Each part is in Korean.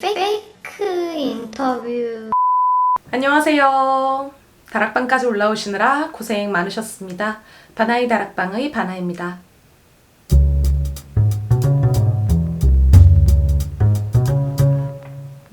페이크 인터뷰 안녕하세요. 다락방까지 올라오시느라 고생 많으셨습니다. 바나이 다락방의 바나입니다.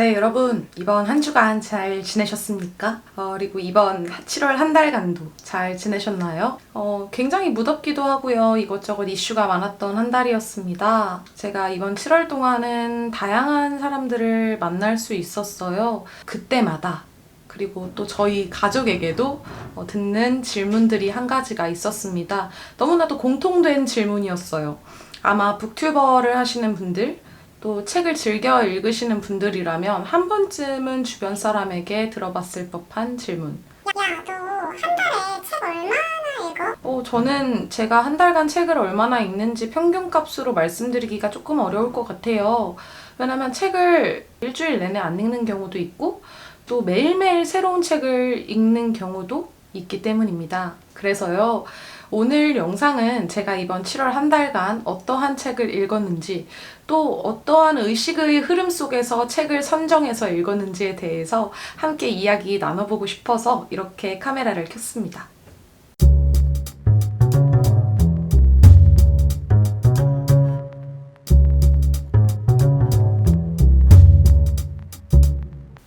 네, 여러분, 이번 한 주간 잘 지내셨습니까? 어, 그리고 이번 7월 한 달간도 잘 지내셨나요? 어, 굉장히 무덥기도 하고요. 이것저것 이슈가 많았던 한 달이었습니다. 제가 이번 7월 동안은 다양한 사람들을 만날 수 있었어요. 그때마다 그리고 또 저희 가족에게도 어, 듣는 질문들이 한 가지가 있었습니다. 너무나도 공통된 질문이었어요. 아마 북튜버를 하시는 분들, 또 책을 즐겨 읽으시는 분들이라면 한 번쯤은 주변 사람에게 들어봤을 법한 질문. 야, 너 한 달에 책 얼마나 읽어? 어, 저는 제가 한 달간 책을 얼마나 읽는지 평균 값으로 말씀드리기가 조금 어려울 것 같아요. 왜냐면 책을 일주일 내내 안 읽는 경우도 있고, 또 매일매일 새로운 책을 읽는 경우도 있기 때문입니다. 그래서요, 오늘 영상은 제가 이번 7월 한 달간 어떠한 책을 읽었는지, 또 어떠한 의식의 흐름 속에서 책을 선정해서 읽었는지에 대해서 함께 이야기 나눠보고 싶어서 이렇게 카메라를 켰습니다.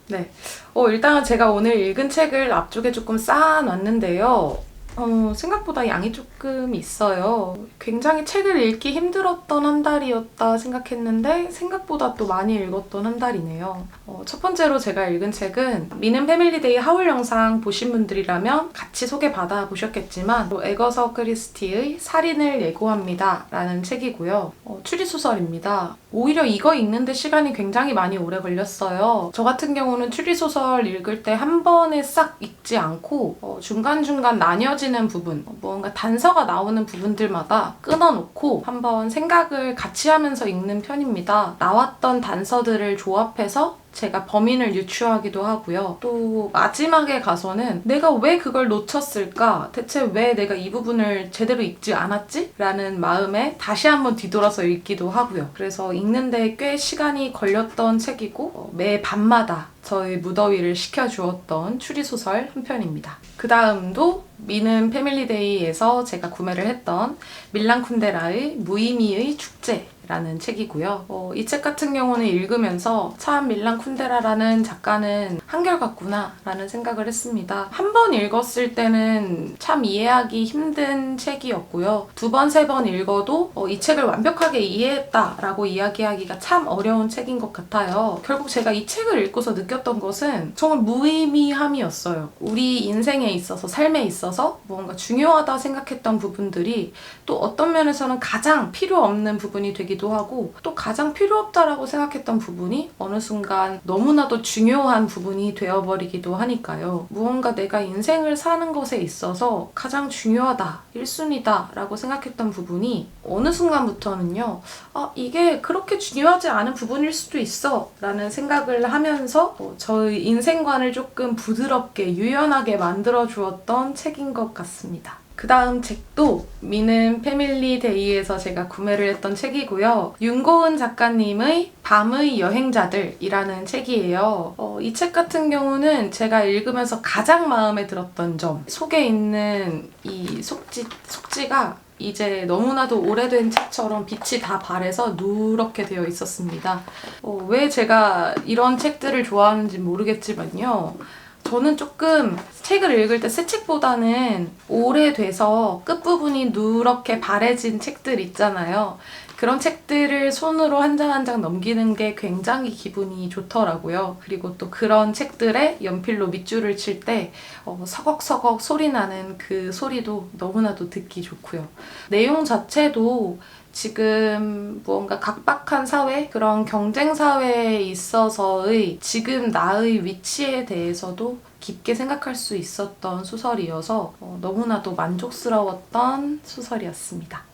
네. 어, 일단 제가 오늘 읽은 책을 앞쪽에 조금 쌓아놨는데요. 어, 생각보다 양이 조금 있어요. 굉장히 책을 읽기 힘들었던 한 달이었다 생각했는데 생각보다 또 많이 읽었던 한 달이네요. 어, 첫 번째로 제가 읽은 책은 미는 패밀리데이 하울 영상 보신 분들이라면 같이 소개받아 보셨겠지만 또 에거서 크리스티의 살인을 예고합니다 라는 책이고요. 어, 추리소설입니다. 오히려 이거 읽는데 시간이 굉장히 많이 오래 걸렸어요. 저 같은 경우는 추리소설 읽을 때 한 번에 싹 읽지 않고 어, 중간중간 나뉘어지 는 부분, 어, 뭔가 단서가 나오는 부분들마다 끊어놓고 한번 생각을 같이 하면서 읽는 편입니다. 나왔던 단서들을 조합해서 제가 범인을 유추하기도 하고요. 또 마지막에 가서는 내가 왜 그걸 놓쳤을까? 대체 왜 내가 이 부분을 제대로 읽지 않았지? 라는 마음에 다시 한번 뒤돌아서 읽기도 하고요. 그래서 읽는데 꽤 시간이 걸렸던 책이고 어, 매 밤마다 저의 무더위를 식혀주었던 추리소설 한 편입니다. 그 다음도 미는 패밀리데이에서 제가 구매를 했던 밀란 쿤데라의 무의미의 축제 라는 책이고요. 어, 이책 같은 경우는 읽으면서 참 밀란 쿤데라라는 작가는 한결같구나 라는 생각을 했습니다. 한 번 읽었을 때는 참 이해하기 힘든 책이었고요. 두 번, 세 번 읽어도 어, 이 책을 완벽하게 이해했다라고 이야기하기가 참 어려운 책인 것 같아요. 결국 제가 이 책을 읽고서 느꼈던 것은 정말 무의미함이었어요. 우리 인생에 있어서, 삶에 있어서 뭔가 중요하다 생각했던 부분들이 또 어떤 면에서는 가장 필요 없는 부분이 되기도 하고 또 가장 필요 없다라고 생각했던 부분이 어느 순간 너무나도 중요한 부분이 되어버리기도 하니까요. 무언가 내가 인생을 사는 것에 있어서 가장 중요하다, 1순위다 라고 생각했던 부분이 어느 순간부터는요, 아, 이게 그렇게 중요하지 않은 부분일 수도 있어 라는 생각을 하면서 어, 저의 인생관을 조금 부드럽게, 유연하게 만들어 주었던 책인 것 같습니다. 그 다음 책도 미는 패밀리 데이에서 제가 구매를 했던 책이고요. 윤고은 작가님의 밤의 여행자들이라는 책이에요. 어, 이 책 같은 경우는 제가 읽으면서 가장 마음에 들었던 점, 속에 있는 이 속지, 속지가 이제 너무나도 오래된 책처럼 빛이 다 발해서 누렇게 되어 있었습니다. 어, 왜 제가 이런 책들을 좋아하는지 모르겠지만요. 저는 조금 책을 읽을 때 새 책보다는 오래돼서 끝부분이 누렇게 바래진 책들 있잖아요. 그런 책들을 손으로 한 장 한 장 넘기는 게 굉장히 기분이 좋더라고요. 그리고 또 그런 책들에 연필로 밑줄을 칠때 어, 서걱서걱 소리 나는 그 소리도 너무나도 듣기 좋고요. 내용 자체도 지금 무언가 각박한 사회, 그런 경쟁 사회에 있어서의 지금 나의 위치에 대해서도 깊게 생각할 수 있었던 소설이어서 어, 너무나도 만족스러웠던 소설이었습니다.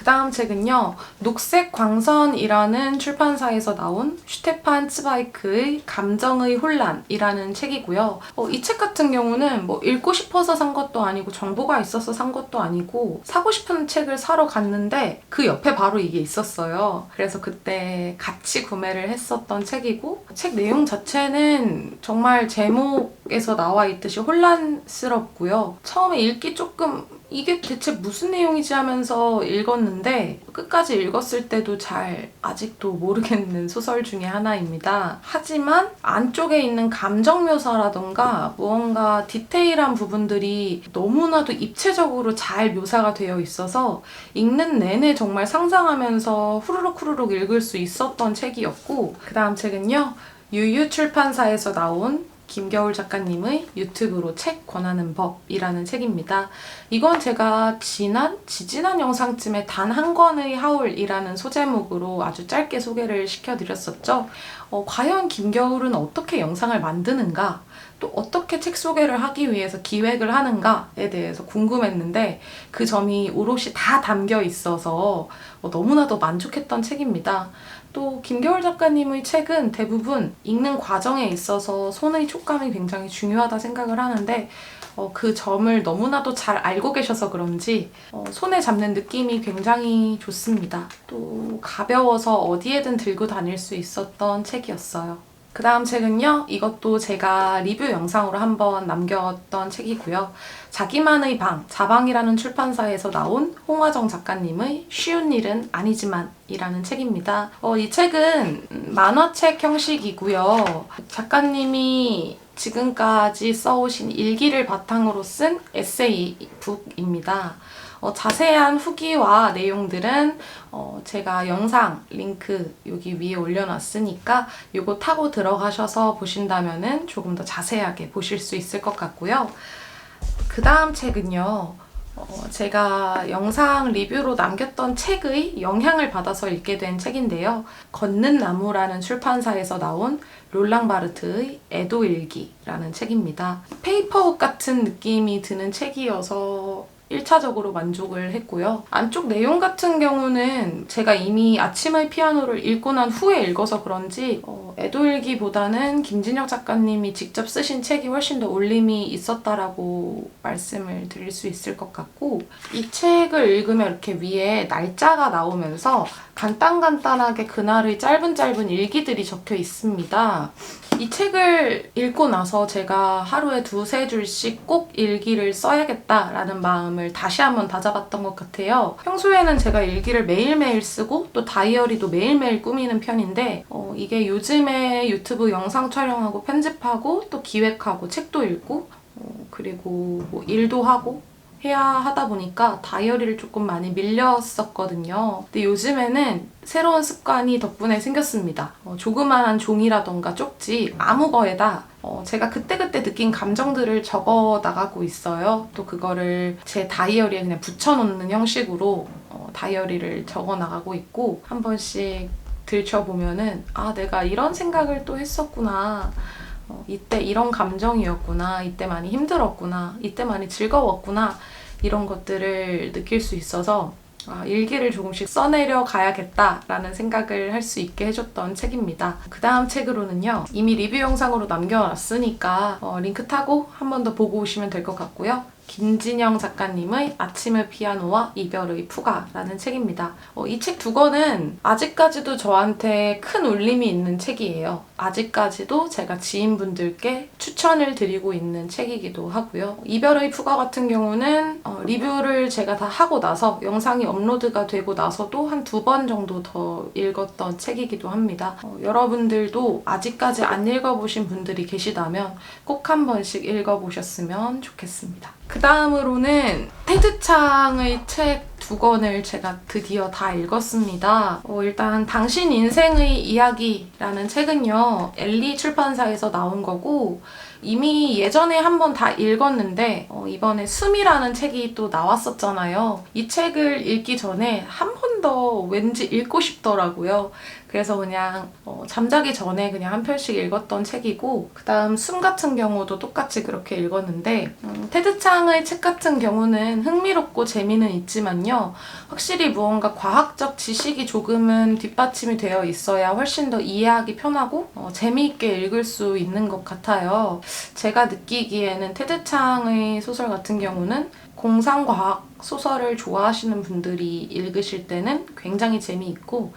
네, 그 다음 책은요, 녹색 광선이라는 출판사에서 나온 슈테판 츠바이크의 감정의 혼란이라는 책이고요. 어, 이책 같은 경우는 뭐 읽고 싶어서 산 것도 아니고 정보가 있어서 산 것도 아니고 사고 싶은 책을 사러 갔는데 그 옆에 바로 이게 있었어요. 그래서 그때 같이 구매를 했었던 책이고 책 내용 자체는 정말 제목 에서 나와 있듯이 혼란스럽고요. 처음에 읽기 조금 이게 대체 무슨 내용이지 하면서 읽었는데 끝까지 읽었을 때도 잘 아직도 모르겠는 소설 중에 하나입니다. 하지만 안쪽에 있는 감정 묘사라던가 무언가 디테일한 부분들이 너무나도 입체적으로 잘 묘사가 되어 있어서 읽는 내내 정말 상상하면서 후루룩 후루룩 읽을 수 있었던 책이었고 그 다음 책은요 유유 출판사에서 나온 김겨울 작가님의 유튜브로 책 권하는 법이라는 책입니다. 이건 제가 지난, 지지난 영상쯤에 단 한 권의 하울이라는 소제목으로 아주 짧게 소개를 시켜드렸었죠. 어, 과연 김겨울은 어떻게 영상을 만드는가? 또 어떻게 책 소개를 하기 위해서 기획을 하는가에 대해서 궁금했는데 그 점이 오롯이 다 담겨 있어서 어, 너무나도 만족했던 책입니다. 또 김겨울 작가님의 책은 대부분 읽는 과정에 있어서 손의 촉감이 굉장히 중요하다 생각을 하는데 어, 그 점을 너무나도 잘 알고 계셔서 그런지 어, 손에 잡는 느낌이 굉장히 좋습니다. 또 가벼워서 어디에든 들고 다닐 수 있었던 책이었어요. 그 다음 책은요, 이것도 제가 리뷰 영상으로 한번 남겼던 책이고요. 자기만의 방, 자방이라는 출판사에서 나온 홍화정 작가님의 쉬운 일은 아니지만 이라는 책입니다. 어, 이 책은 만화책 형식이고요. 작가님이 지금까지 써오신 일기를 바탕으로 쓴 에세이 북입니다. 어, 자세한 후기와 내용들은 어, 제가 영상 링크 여기 위에 올려놨으니까 이거 타고 들어가셔서 보신다면은 조금 더 자세하게 보실 수 있을 것 같고요. 그 다음 책은요. 어, 제가 영상 리뷰로 남겼던 책의 영향을 받아서 읽게 된 책인데요. 걷는 나무라는 출판사에서 나온 롤랑 바르트의 애도 일기라는 책입니다. 페이퍼북 같은 느낌이 드는 책이어서 1차적으로 만족을 했고요. 안쪽 내용 같은 경우는 제가 이미 아침의 피아노를 읽고 난 후에 읽어서 그런지 어, 애도일기보다는 김진혁 작가님이 직접 쓰신 책이 훨씬 더 울림이 있었다라고 말씀을 드릴 수 있을 것 같고 이 책을 읽으면 이렇게 위에 날짜가 나오면서 간단간단하게 그날의 짧은 짧은 일기들이 적혀 있습니다. 이 책을 읽고 나서 제가 하루에 두세 줄씩 꼭 일기를 써야겠다라는 마음을 다시 한번 다잡았던 것 같아요. 평소에는 제가 일기를 매일매일 쓰고 또 다이어리도 매일매일 꾸미는 편인데 어, 이게 요즘에 유튜브 영상 촬영하고 편집하고 또 기획하고 책도 읽고 어, 그리고 뭐 일도 하고 해야 하다 보니까 다이어리를 조금 많이 밀렸었거든요. 근데 요즘에는 새로운 습관이 덕분에 생겼습니다. 어, 조그만한 종이라던가 쪽지 아무 거에다 어, 제가 그때그때 느낀 감정들을 적어 나가고 있어요. 또 그거를 제 다이어리에 그냥 붙여놓는 형식으로 어, 다이어리를 적어 나가고 있고 한 번씩 들춰보면은 아 내가 이런 생각을 또 했었구나. 어, 이때 이런 감정이었구나. 이때 많이 힘들었구나. 이때 많이 즐거웠구나. 이런 것들을 느낄 수 있어서 아, 일기를 조금씩 써내려 가야겠다라는 생각을 할 수 있게 해줬던 책입니다. 그 다음 책으로는요, 이미 리뷰 영상으로 남겨놨으니까 어, 링크 타고 한 번 더 보고 오시면 될 것 같고요. 김진영 작가님의 아침의 피아노와 이별의 푸가라는 책입니다. 어, 이책 두 권은 아직까지도 저한테 큰 울림이 있는 책이에요. 아직까지도 제가 지인분들께 추천을 드리고 있는 책이기도 하고요. 이별의 푸가 같은 경우는 어, 리뷰를 제가 다 하고 나서 영상이 업로드가 되고 나서도 한 두 번 정도 더 읽었던 책이기도 합니다. 어, 여러분들도 아직까지 안 읽어보신 분들이 계시다면 꼭 한 번씩 읽어보셨으면 좋겠습니다. 그 다음으로는 테드창의 책 두 권을 제가 드디어 다 읽었습니다. 어, 일단 당신 인생의 이야기라는 책은요, 엘리 출판사에서 나온 거고, 이미 예전에 한번 다 읽었는데, 어, 이번에 숨이라는 책이 또 나왔었잖아요. 이 책을 읽기 전에 한 번 더 왠지 읽고 싶더라고요. 그래서 그냥 어, 잠자기 전에 그냥 한 편씩 읽었던 책이고 그 다음 숨 같은 경우도 똑같이 그렇게 읽었는데 음, 테드 창의 책 같은 경우는 흥미롭고 재미는 있지만요. 확실히 무언가 과학적 지식이 조금은 뒷받침이 되어 있어야 훨씬 더 이해하기 편하고 어, 재미있게 읽을 수 있는 것 같아요. 제가 느끼기에는 테드 창의 소설 같은 경우는 공상과학 소설을 좋아하시는 분들이 읽으실 때는 굉장히 재미있고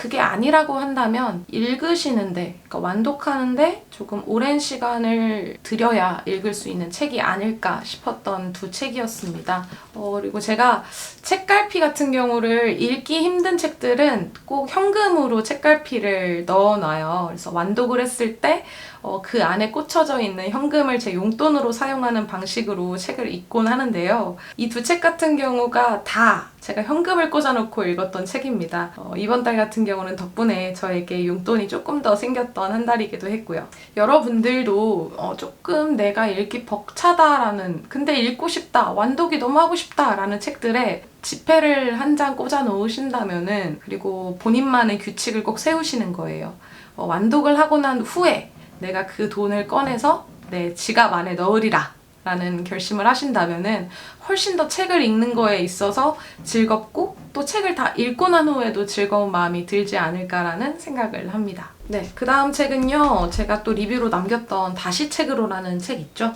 그게 아니라고 한다면 읽으시는데, 그러니까 완독하는데 조금 오랜 시간을 들여야 읽을 수 있는 책이 아닐까 싶었던 두 책이었습니다. 어, 그리고 제가 책갈피 같은 경우를 읽기 힘든 책들은 꼭 현금으로 책갈피를 넣어놔요. 그래서 완독을 했을 때 어, 그 안에 꽂혀져 있는 현금을 제 용돈으로 사용하는 방식으로 책을 읽곤 하는데요. 이 두 책 같은 경우가 다 제가 현금을 꽂아놓고 읽었던 책입니다. 어, 이번 달 같은 경우 는 덕분에 저에게 용돈이 조금 더 생겼던 한 달이기도 했고요. 여러분들도 어, 조금 내가 읽기 벅차다라는, 근데 읽고 싶다, 완독이 너무 하고 싶다라는 책들에 지폐를 한 장 꽂아 놓으신다면은, 그리고 본인만의 규칙을 꼭 세우시는 거예요. 어, 완독을 하고 난 후에 내가 그 돈을 꺼내서 내 지갑 안에 넣으리라. 라는 결심을 하신다면은 훨씬 더 책을 읽는 거에 있어서 즐겁고 또 책을 다 읽고 난 후에도 즐거운 마음이 들지 않을까라는 생각을 합니다. 네, 그 다음 책은요, 제가 또 리뷰로 남겼던 다시 책으로라는 책 있죠?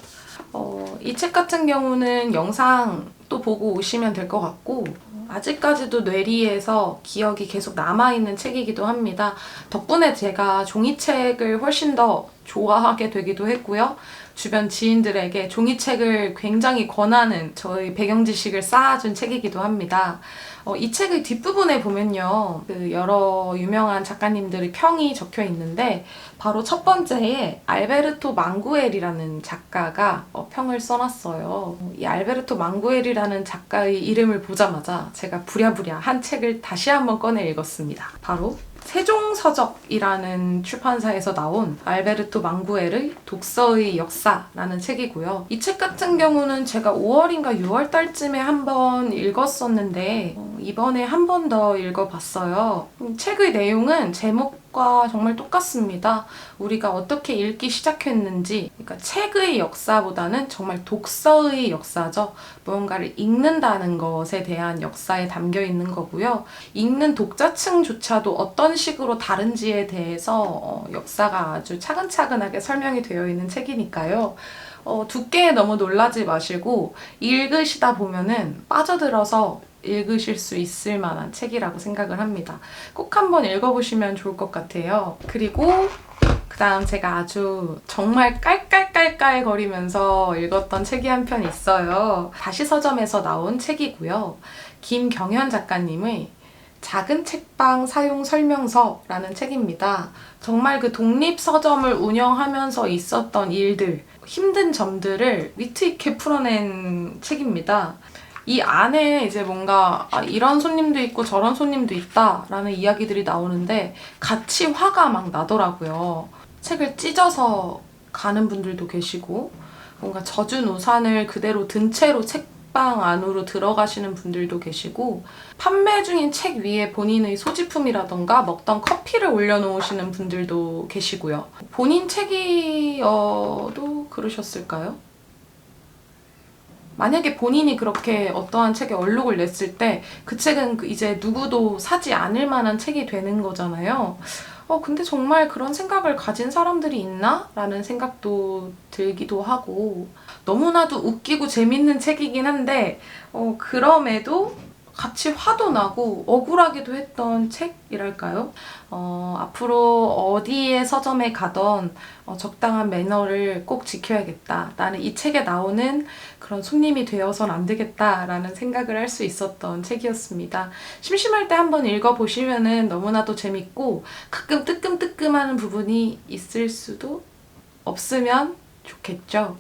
어, 이 책 같은 경우는 영상 또 보고 오시면 될 것 같고, 아직까지도 뇌리에서 기억이 계속 남아있는 책이기도 합니다. 덕분에 제가 종이책을 훨씬 더 좋아하게 되기도 했고요. 주변 지인들에게 종이책을 굉장히 권하는 저의 배경 지식을 쌓아준 책이기도 합니다. 어, 이 책의 뒷부분에 보면요. 그 여러 유명한 작가님들의 평이 적혀 있는데 바로 첫 번째에 알베르토 망구엘이라는 작가가 어, 평을 써놨어요. 이 알베르토 망구엘이라는 작가의 이름을 보자마자 제가 부랴부랴 한 책을 다시 한번 꺼내 읽었습니다. 바로 세종서적이라는 출판사에서 나온 알베르토 망구엘의 독서의 역사라는 책이고요. 이 책 같은 경우는 제가 5월인가 6월 달쯤에 한번 읽었었는데 어, 이번에 한 번 더 읽어봤어요. 음, 책의 내용은 제목과 정말 똑같습니다. 우리가 어떻게 읽기 시작했는지, 그러니까 책의 역사보다는 정말 독서의 역사죠. 무언가를 읽는다는 것에 대한 역사에 담겨 있는 거고요. 읽는 독자층조차도 어떤 식으로 다른지에 대해서 어, 역사가 아주 차근차근하게 설명이 되어 있는 책이니까요. 어, 두께에 너무 놀라지 마시고 읽으시다 보면은 빠져들어서 읽으실 수 있을 만한 책이라고 생각을 합니다. 꼭 한번 읽어보시면 좋을 것 같아요. 그리고 그 다음 제가 아주 정말 깔깔깔깔 거리면서 읽었던 책이 한 편 있어요. 다시 서점에서 나온 책이고요. 김경현 작가님의 작은 책방 사용 설명서라는 책입니다. 정말 그 독립 서점을 운영하면서 있었던 일들, 힘든 점들을 위트 있게 풀어낸 책입니다. 이 안에 이제 뭔가 아, 이런 손님도 있고 저런 손님도 있다라는 이야기들이 나오는데 같이 화가 막 나더라고요. 책을 찢어서 가는 분들도 계시고 뭔가 젖은 우산을 그대로 든 채로 책방 안으로 들어가시는 분들도 계시고 판매 중인 책 위에 본인의 소지품이라던가 먹던 커피를 올려놓으시는 분들도 계시고요. 본인 책이어도 그러셨을까요? 만약에 본인이 그렇게 어떠한 책에 얼룩을 냈을 때 그 책은 그 이제 누구도 사지 않을 만한 책이 되는 거잖아요. 어, 근데 정말 그런 생각을 가진 사람들이 있나? 라는 생각도 들기도 하고, 너무나도 웃기고 재밌는 책이긴 한데, 어, 그럼에도 같이 화도 나고 억울하기도 했던 책이랄까요? 어, 앞으로 어디에 서점에 가던 어, 적당한 매너를 꼭 지켜야겠다. 나는 이 책에 나오는 그런 손님이 되어선 안 되겠다라는 생각을 할 수 있었던 책이었습니다. 심심할 때 한번 읽어보시면은 너무나도 재밌고 가끔 뜨끔뜨끔하는 부분이 있을 수도 없으면 좋겠죠.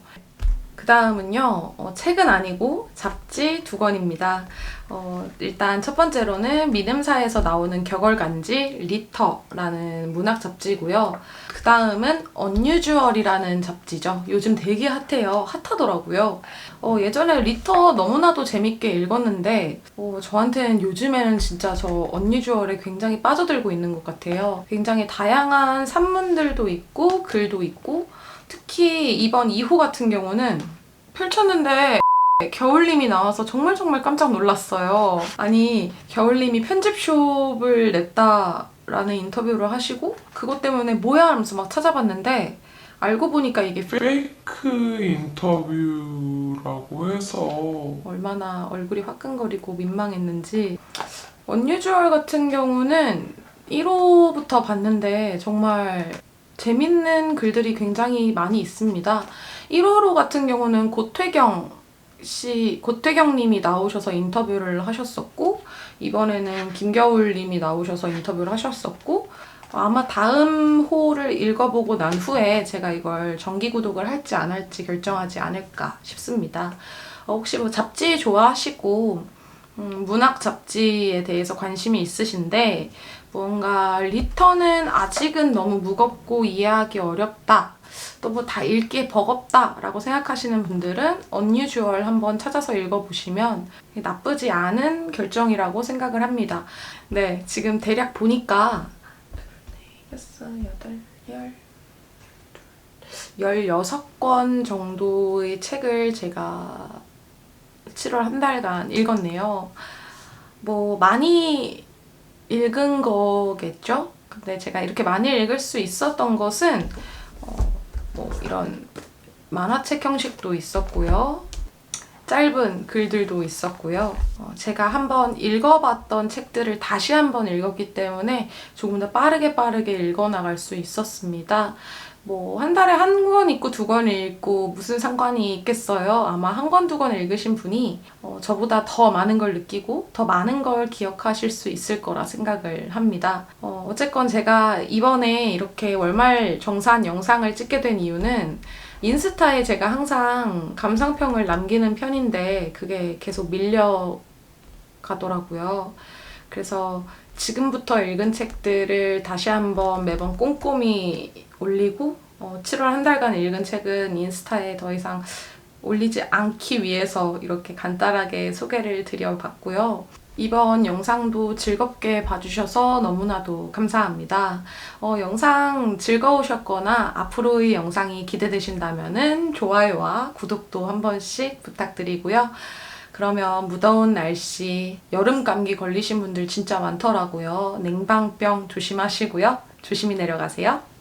그 다음은요, 어, 책은 아니고 잡지 두 권입니다. 어, 일단 첫 번째로는 믿음사에서 나오는 격월간지 리터라는 문학 잡지고요. 그 다음은 언유주얼이라는 잡지죠. 요즘 되게 핫해요. 핫하더라고요. 어, 예전에 리터 너무나도 재밌게 읽었는데 어, 저한테는 요즘에는 진짜 저 언니주얼에 굉장히 빠져들고 있는 것 같아요. 굉장히 다양한 산문들도 있고 글도 있고 특히 이번 2호 같은 경우는 펼쳤는데 겨울님이 나와서 정말 정말 깜짝 놀랐어요. 아니 겨울님이 편집숍을 냈다라는 인터뷰를 하시고 그것 때문에 뭐야 하면서 막 찾아봤는데 알고 보니까 이게 페이크 인터뷰라고 해서 얼마나 얼굴이 화끈거리고 민망했는지 언유주얼 같은 경우는 1호부터 봤는데 정말 재밌는 글들이 굉장히 많이 있습니다. 1호로 같은 경우는 고퇴경 씨, 고퇴경 님이 나오셔서 인터뷰를 하셨었고 이번에는 김겨울 님이 나오셔서 인터뷰를 하셨었고 아마 다음 호를 읽어보고 난 후에 제가 이걸 정기 구독을 할지 안 할지 결정하지 않을까 싶습니다. 어, 혹시 뭐 잡지 좋아하시고 음, 문학 잡지에 대해서 관심이 있으신데 뭔가 리터는 아직은 너무 무겁고 이해하기 어렵다. 또 뭐 다 읽기 버겁다 라고 생각하시는 분들은 언유주얼 한번 찾아서 읽어보시면 나쁘지 않은 결정이라고 생각을 합니다. 네, 지금 대략 보니까 여섯, 여덟, 열, 열여섯 권 정도의 책을 제가 7월 한 달간 읽었네요. 뭐 많이 읽은 거겠죠? 근데 제가 이렇게 많이 읽을 수 있었던 것은 어, 뭐 이런 만화책 형식도 있었고요. 짧은 글들도 있었고요. 어, 제가 한번 읽어봤던 책들을 다시 한번 읽었기 때문에 조금 더 빠르게 빠르게 읽어나갈 수 있었습니다. 뭐, 한 달에 한 권 읽고 두 권 읽고 무슨 상관이 있겠어요? 아마 한 권, 두 권 읽으신 분이 어, 저보다 더 많은 걸 느끼고 더 많은 걸 기억하실 수 있을 거라 생각을 합니다. 어, 어쨌건 제가 이번에 이렇게 월말 정산 영상을 찍게 된 이유는 인스타에 제가 항상 감상평을 남기는 편인데 그게 계속 밀려 가더라고요. 그래서 지금부터 읽은 책들을 다시 한번 매번 꼼꼼히 올리고 어, 7월 한 달간 읽은 책은 인스타에 더 이상 올리지 않기 위해서 이렇게 간단하게 소개를 드려봤고요. 이번 영상도 즐겁게 봐주셔서 너무나도 감사합니다. 어, 영상 즐거우셨거나 앞으로의 영상이 기대되신다면 좋아요와 구독도 한 번씩 부탁드리고요. 그러면 무더운 날씨, 여름 감기 걸리신 분들 진짜 많더라고요. 냉방병 조심하시고요. 조심히 내려가세요.